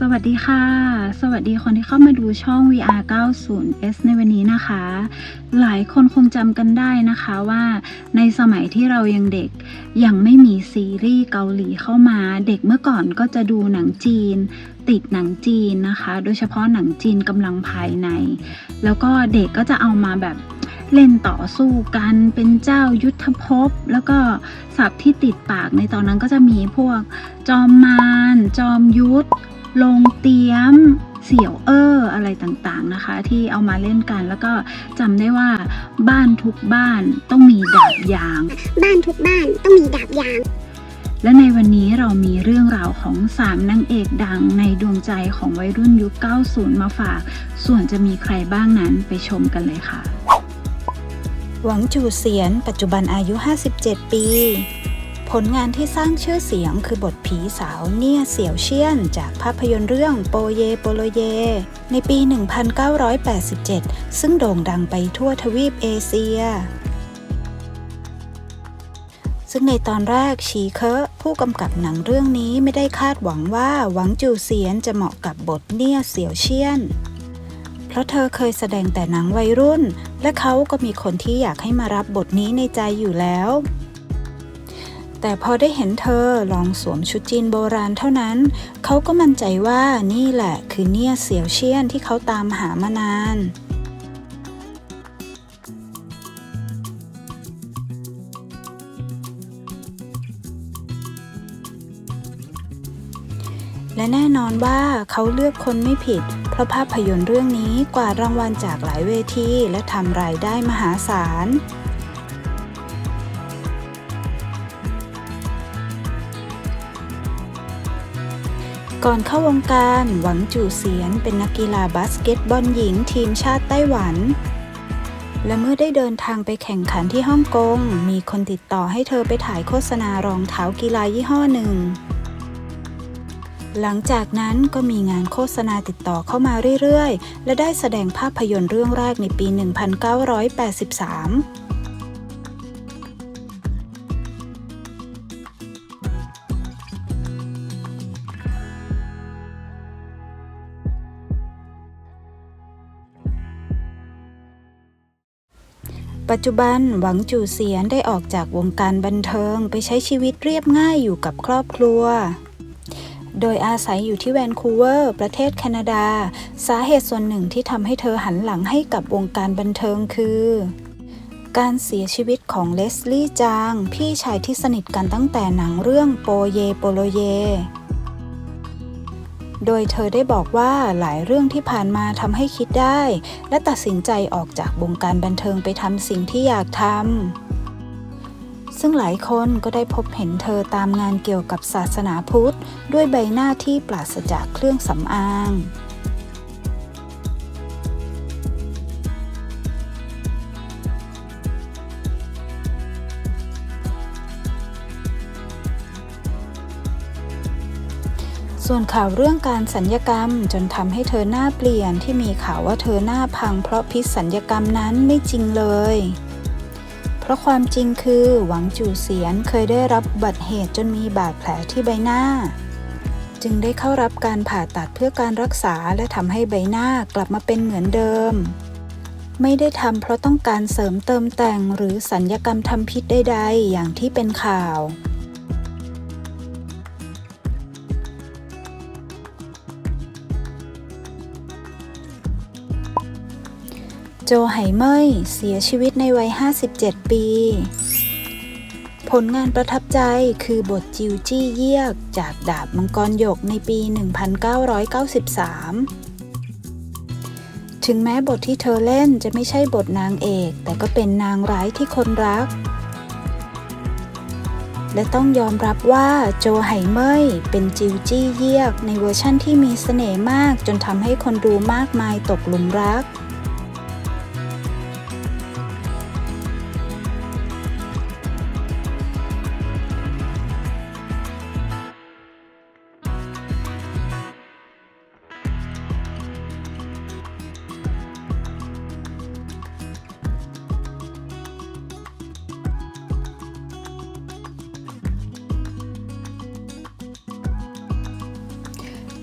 สวัสดีค่ะ สวัสดีคนที่เข้ามาดูช่อง VR 90S ในวันนี้นะคะ หลายคนคงจำกันได้นะคะว่าในสมัยที่เรายังเด็กยังไม่มีซีรีส์เกาหลีเข้ามา เด็กเมื่อก่อนก็จะดูหนังจีน ติดหนังจีนนะคะ โดยเฉพาะหนังจีนกำลังภายใน แล้วก็เด็กก็จะเอามาแบบเล่นต่อสู้กันเป็นเจ้ายุทธภพ แล้วก็ศัพท์ที่ติดปากในตอนนั้นก็จะมีพวกจอมมารจอมยุทธ ลงเตียม เสี่ยวเอออะไรต่างๆนะคะ ที่เอามาเล่นกันแล้วก็จำได้ว่า บ้านทุกบ้านต้องมีดาบยาง บ้านทุกบ้านต้องมีดาบยาง และในวันนี้เรามีเรื่องราวของสามนางเอกดังในดวงใจของวัยรุ่นยุค 90 มาฝาก ส่วนจะมีใครบ้างนั้นไปชมกันเลยค่ะ หวังจูเสียน ปัจจุบันอายุ 57 ปี ผลงานที่สร้างชื่อเสียงคือบทผีสาวเนี่ยเสี่ยวเชี่ยน จากภาพยนตร์เรื่องโปเยโปโลเย ในปี 1987 ซึ่งโด่งดังไปทั่วทวีปเอเชีย ซึ่งในตอนแรกชีเคอผู้กำกับหนังเรื่องนี้ไม่ได้คาดหวังว่าหวังจูเสียนจะเหมาะกับบทเนี่ยเสี่ยวเชี่ยน เพราะเธอเคยแสดงแต่หนังวัยรุ่น และเขาก็มีคนที่อยากให้มารับบทนี้ในใจอยู่แล้ว แต่พอได้เห็นเธอลองสวมชุดจีนโบราณเท่านั้น เขาก็มั่นใจว่านี่แหละคือเนี่ยเสี่ยวเชี่ยนที่เขาตามหามานานและแน่นอนว่าเขาเลือกคนไม่ผิด เพราะภาพยนตร์เรื่องนี้กวาดรางวัลจากหลายเวทีและทำรายได้มหาศาล ก่อนเข้าวงการหวังจู่เสียนเป็นนักกีฬาบาสเกตบอลหญิงทีมชาติไต้หวัน และเมื่อได้เดินทางไปแข่งขันที่ฮ่องกง มีคนติดต่อให้เธอไปถ่ายโฆษณารองเท้ากีฬายี่ห้อหนึ่ง หลังจากนั้นก็มีงานโฆษณาติดต่อเข้ามาเรื่อยๆ และได้แสดงภาพยนตร์เรื่องแรกในปี 1983 ปัจจุบันหวังจูเสียนได้ออกจากวงการบันเทิงไปใช้ชีวิตเรียบง่ายอยู่กับครอบครัว โดยอาศัยอยู่ที่แวนคูเวอร์ ประเทศแคนาดา สาเหตุส่วนหนึ่งที่ทำให้เธอหันหลังให้กับวงการบันเทิงคือ การเสียชีวิตของเลสลี่จาง พี่ชายที่สนิทกันตั้งแต่หนังเรื่องโปเยโปโลเย โดยเธอได้บอกว่าหลายเรื่องที่ผ่านมาทำให้คิดได้ และตัดสินใจออกจากวงการบันเทิงไปทำสิ่งที่อยากทำ ซึ่งหลายคนก็ได้พบเห็นเธอตามงานเกี่ยวกับศาสนาพุทธ ด้วยใบหน้าที่ปราศจากเครื่องสำอาง ส่วนข่าวเรื่องการสัญญกรรมจนทำให้เธอหน้าเปลี่ยนที่มีข่าวว่าเธอหน้าพังเพราะพิษสัญญกรรมนั้นไม่จริงเลย เพราะความจริงคือหวังจู่เสียนเคยได้รับอุบัติเหตุจนมีบาดแผลที่ใบหน้า จึงได้เข้ารับการผ่าตัดเพื่อการรักษาและทำให้ใบหน้ากลับมาเป็นเหมือนเดิม ไม่ได้ทำเพราะต้องการเสริมเติมแต่งหรือสัญญกรรมทำพิษใดๆอย่างที่เป็นข่าว โจไหเมยเสียชีวิตในวัย 57 ปี ผลงานประทับใจคือบทจิวจี้เยียก จากดาบมังกรหยกในปี 1993 ถึงแม้บทที่เธอเล่นจะไม่ใช่บทนางเอก แต่ก็เป็นนางร้ายที่คนรัก และต้องยอมรับว่าโจไหเมยเป็นจิวจี้เยียก ในเวอร์ชั่นที่มีเสน่ห์มากจนทำให้คนดูมากมายตกหลุมรัก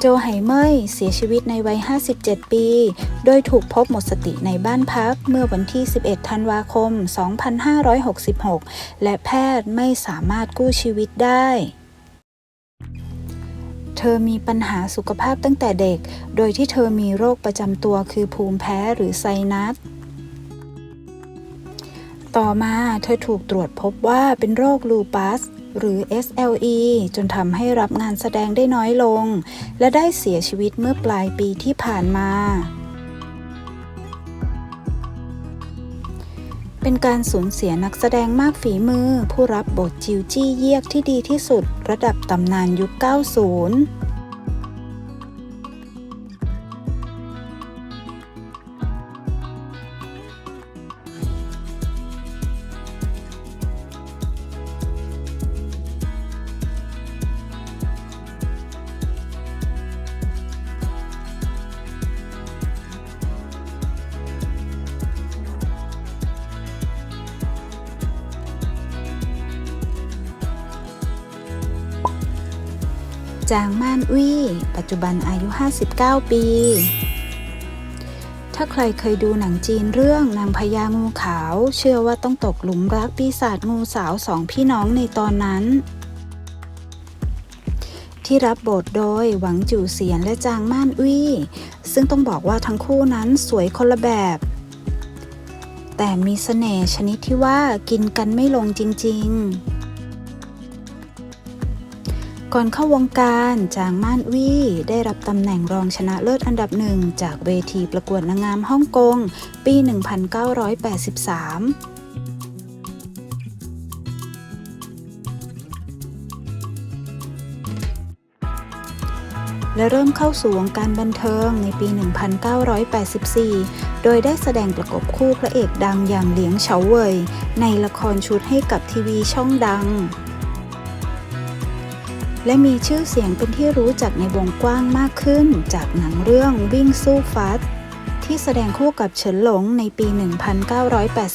โจไฮเมยเสียชีวิตในวัย 57 ปี โดยถูกพบหมดสติในบ้านพักเมื่อวันที่ 11 ธันวาคม 2566 และแพทย์ไม่สามารถกู้ชีวิตได้เธอมีปัญหาสุขภาพตั้งแต่เด็ก โดยที่เธอมีโรคประจำตัวคือภูมิแพ้หรือไซนัส ต่อมาเธอถูกตรวจพบว่าเป็นโรคลูปัส หรือ SLE จนทำให้รับงานแสดงได้น้อยลง และได้เสียชีวิตเมื่อปลายปีที่ผ่านมา เป็นการสูญเสียนักแสดงมากฝีมือ ผู้รับบทจิวจี้เยียกที่ดีที่สุด ระดับตำนานยุค 90 จางม่านอุ้ยปัจจุบันอายุ 59 ปี ถ้าใครเคยดูหนังจีนเรื่องนางพญางูขาว เชื่อว่าต้องตกหลุมรักปีศาจงูสาวสองพี่น้องในตอนนั้น ที่รับบทโดยหวังจูเสียนและจางม่านอุ้ยซึ่งต้องบอกว่าทั้งคู่นั้นสวยคนละแบบ แต่มีเสน่ห์ชนิดที่ว่ากินกันไม่ลงจริง ๆ ก่อนเข้าวงการจางม่านวี่ได้รับตำแหน่งรองชนะเลิศอันดับหนึ่งจากเวทีประกวดนางงามฮ่องกง ปี 1983และเริ่มเข้าสู่วงการบันเทิงในปี 1984 โดยได้แสดงประกบคู่พระเอกดังอย่างเหลียงเฉาเว่ยในละครชุดให้กับทีวีช่องดัง และมีชื่อเสียงเป็นที่รู้จักในวงกว้างมากขึ้น จากหนังเรื่องวิ่งสู้ฟัดที่แสดงคู่กับเฉินหลงในปี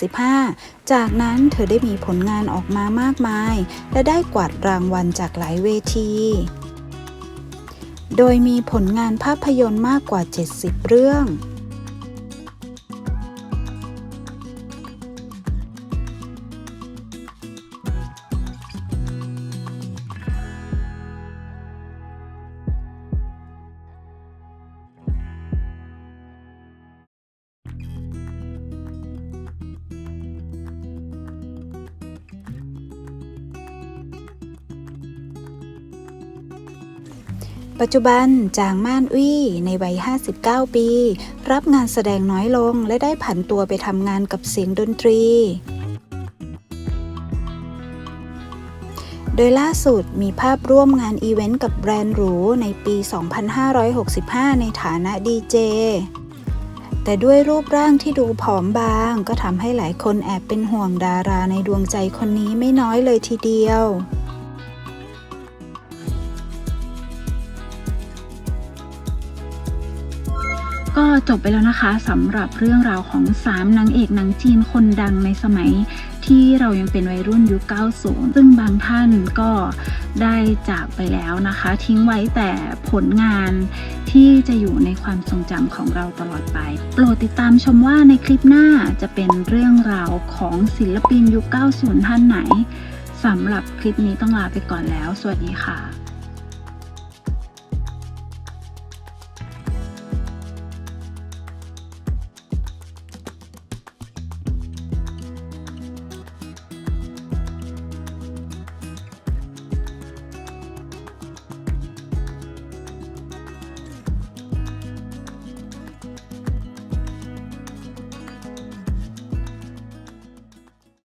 1985 จากนั้นเธอได้มีผลงานออกมามากมาย และได้กวาดรางวัลจากหลายเวที โดยมีผลงานภาพยนตร์มากกว่า 70 เรื่อง ปัจจุบันจางม่านอุ้ในวัย 59 ปี รับงานแสดงน้อยลงและได้ผันตัวไปทำงานกับเสียงดนตรี โดยล่าสุดมีภาพร่วมงานอีเวนต์กับแบรนด์หรูในปี 2565 ในฐานะดีเจแต่ด้วยรูปร่างที่ดูผอมบาง ก็ทำให้หลายคนแอบเป็นห่วงดาราในดวงใจคนนี้ไม่น้อยเลยทีเดียว ก็จบไปแล้วนะคะสำหรับเรื่องราวของ 3นางเอกหนังจีนคนดังในสมัยที่เรายังเป็นวัยรุ่นยุค 90 ซึ่งบางท่านก็ได้จากไปแล้วนะคะ ทิ้งไว้แต่ผลงานที่จะอยู่ในความทรงจำของเราตลอดไป โปรดติดตามชมว่าในคลิปหน้าจะเป็นเรื่องราวของศิลปินยุค 90 ท่านไหนสำหรับคลิปนี้ต้องลาไปก่อนแล้ว สวัสดีค่ะ